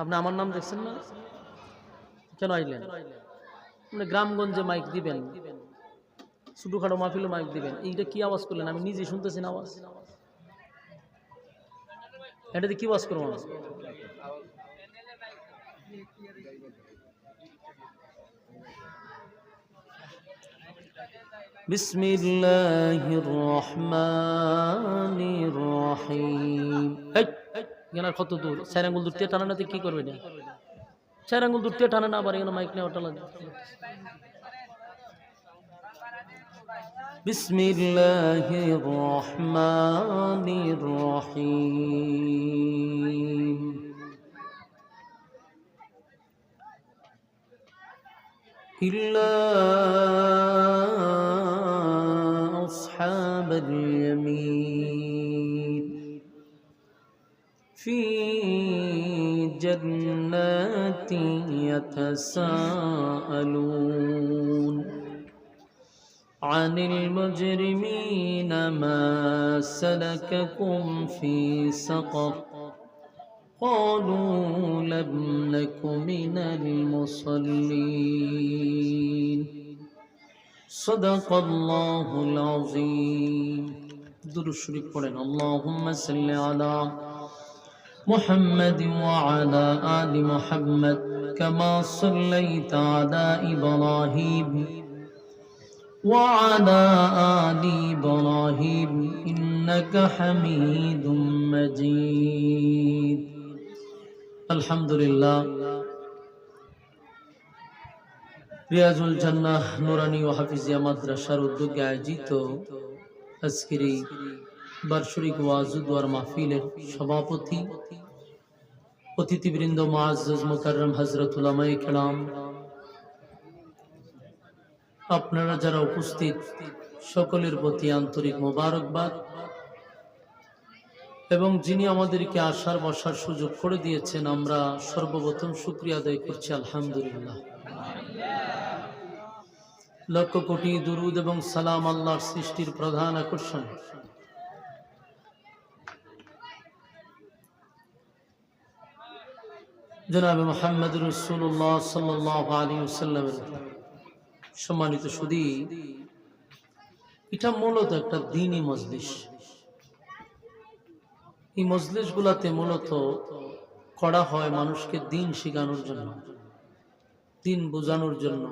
আপনি আমার নাম দেখছেন না কেন আইলেন আপনি গ্রামগঞ্জে মাইক দিবেন ছোটখাটো মাহফিলে মাইক দিবেন এইটা কি আওয়াজ করলেন আমি নিজে শুনতেছি না আওয়াজ এটাতে কি আওয়াজ করবো আমি? بسم الله الرحمن الرحيم এই এখানে আর কত দূর চার আঙ্গুল দূর থেকে টানা নাতে কি করবে না চার আঙ্গুল দূর থেকে টানা না আবার এখানে মাইক নেওয়া টানা بسم الله الرحمن الرحيم إلا أصحاب في جنات يتساءلون عن المجرمين ما سلككم في سقر قالوا لم نك من المصلين صدق الله العظيم. در الشريك قرن اللهم صل على محمد وعلى آل محمد كما صليت على إبراهيم وعلى آل إبراهيم إنك حميد مجيد الحمد لله রিয়াজুল জান্নাহ নুরানি ও হাফিজিয়া মাদ্রাসার উদ্যোগে আয়োজিত আজকের এই বার্ষিক ওয়াজুদ্ওয়ার মাহফিলের সভাপতি অতিথিবৃন্দ মুআজ্জাজ মুকাররম হযরত উলামায়ে আপনারা যারা উপস্থিত, সকলের প্রতি আন্তরিক মোবারকবাদ। এবং যিনি আমাদেরকে আসার বসার সুযোগ করে দিয়েছেন, আমরা সর্বপ্রথম শুক্রিয়া আদায় করছি, আলহামদুলিল্লাহ। লক্ষ কোটি দুরুদ এবং সালাম আল্লাহর সৃষ্টির প্রধান আকর্ষণ। জনাব মোহাম্মদ রসুল্লাহ সাল্লাহ আলী সাল্লামের সম্মানিত সুদী, এটা মূলত একটা দিনই মজলিস। এই মজলিস গুলাতে মূলত করা হয় মানুষকে দিন শেখানোর জন্য, দিন বোঝানোর জন্য।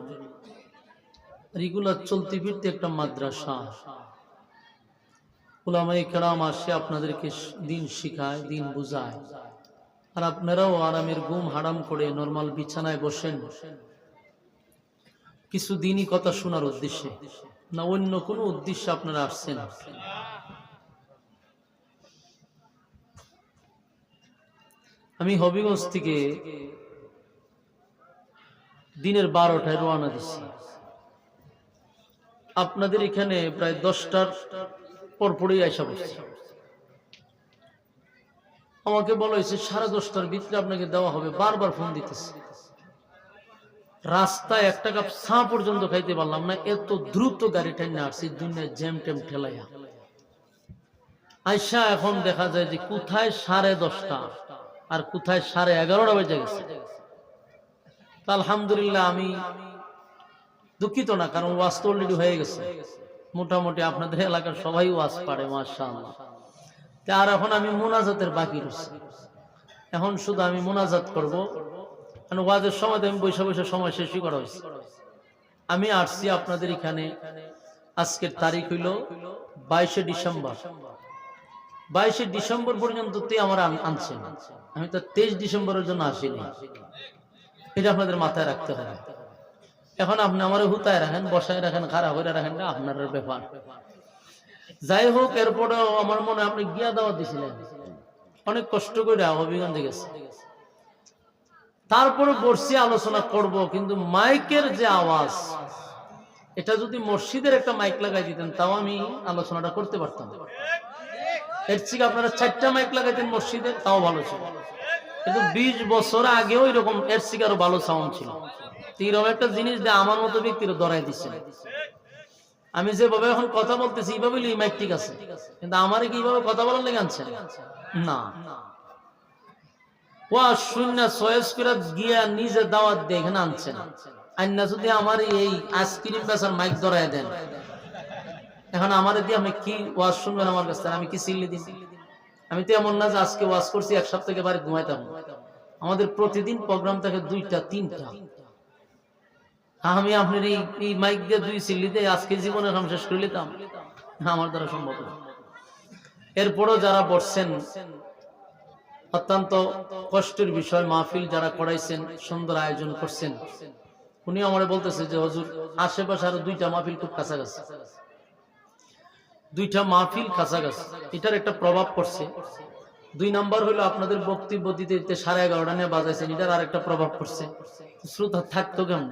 আর এগুলা চলতে ফিরতে একটা মাদ্রাসা। ওলামাই কেরাম আসে, আপনাদেরকে দিন শিখায়, দিন বুঝায়। আর আপনারাও আরামের ঘুম হারাম করে নর্মাল বিছানায় বসেন। কিছু দিনই কথা শোনার উদ্দেশ্যে। না, অন্য কোনো উদ্দেশ্যে আপনারা আসছেন। আমি হবিগঞ্জ থেকে দিনের বারোটায় রওনা দিছি। আপনাদের এখানে প্রায় দশটার পরপরই আসা বসছে আমাকে বলা হয়েছে সাড়ে দশটার ভিতরে আপনাকে দেওয়া হবে, বারবার ফোন দিতেছে। রাস্তায় একটা কাপ চা পর্যন্ত খাইতে পারলাম না, এত দ্রুত গাড়ি টাইনে আসছি দুনিয়ায় জ্যাম ট্যাম ঠেলাইয়া। আইসা এখন দেখা যায় যে কোথায় সাড়ে দশটা আর কোথায় সাড়ে এগারোটা বেজে গেছে। আলহামদুলিল্লাহ আমি দুঃখিত না, কারণ ওয়াজ তো অলরেডি হয়ে গেছে। মোটামুটি আপনাদের এলাকার সবাই ওয়াজ পারে মাশাআল্লাহ। তা আর এখন আমি মোনাজাতের বাকি রয়েছে। এখন শুধু আমি মোনাজাত করব। কারণ ওয়াজের সময় আমি বৈশা বৈশা সময় শেষই করা হয়েছে। আমি আসছি আপনাদের এখানে। আজকের তারিখ হইল বাইশে ডিসেম্বর। বাইশে ডিসেম্বর পর্যন্ত আমার আন- আনছেন আমি তো তেইশ ডিসেম্বরের জন্য আসিনি। এটা আপনাদের মাথায় রাখতে হবে। এখন আপনি আমার হুতায় রাখেন, বসায় রাখেন খারাপ হয়ে রাখেন আপনার ব্যাপার। যাই হোক এরপরেও আমার মনে আপনি গিয়া দাওয়া দিছিলেন। অনেক কষ্ট করে হবিগঞ্জে গেছে। তারপরে বসছি আলোচনা করব, কিন্তু মাইকের যে আওয়াজ, এটা যদি মসজিদের একটা মাইক লাগাই দিতেন, তাও আমি আলোচনাটা করতে পারতাম। এর থেকে আপনারা চারটা মাইক লাগাইতেন মসজিদে, তাও ভালো ছিল। কিন্তু বিশ বছর আগেও এরকম, এর থেকে আরও ভালো সাউন্ড ছিল। এরকম একটা জিনিস যে আমার মতো ব্যক্তির ধরাই দিচ্ছে আমি যেভাবে এখন কথা বলতেছি এইভাবে এই মাইক ঠিক আছে। কিন্তু আমার কি এইভাবে কথা বলার লেগে আনছে? না। আমার কি আমি তো এমন না আজকে করছি, এক ঘুমাইতাম। আমাদের প্রতিদিন প্রোগ্রাম থাকে দুইটা, তিনটা। আমি আপনার এই মাইক দিয়ে দুই সিল্লিতে আজকে জীবনের কাম শেষ করে নিতাম? আমার দ্বারা সম্ভব না। এরপরও যারা বসছেন, অত্যন্ত কষ্টের বিষয় মাহফিল যারা করাইছেন, সুন্দর আয়োজন করছেন, উনি আমার বলতেছে যে, হজুর, আশেপাশে আরও দুইটা মাহফিল খুব কাছাকাছি। দুইটা মাহফিল কাছাকাছি। এটার একটা প্রভাব পড়ছে। দুই নাম্বার হলো আপনাদের বক্তব্য দিতে দিতে সাড়ে এগারোটা নিয়ে বাজাইছেন। এটার আরেকটা প্রভাব পড়ছে। শ্রোতা থাকতো কেমন?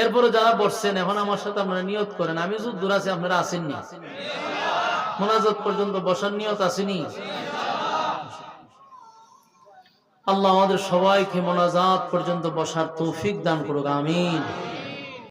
এরপরে যারা বসছেন, এখন আমার সাথে আপনারা নিয়ত করেন। আমি যুদ্ধ দূর আছি আপনারা আসেননি? মোনাজত পর্যন্ত বসার নিয়ত আসেনি? আল্লাহ আমাদের সবাইকে মোনাজাত পর্যন্ত বসার তৌফিক দান করুক, আমিন।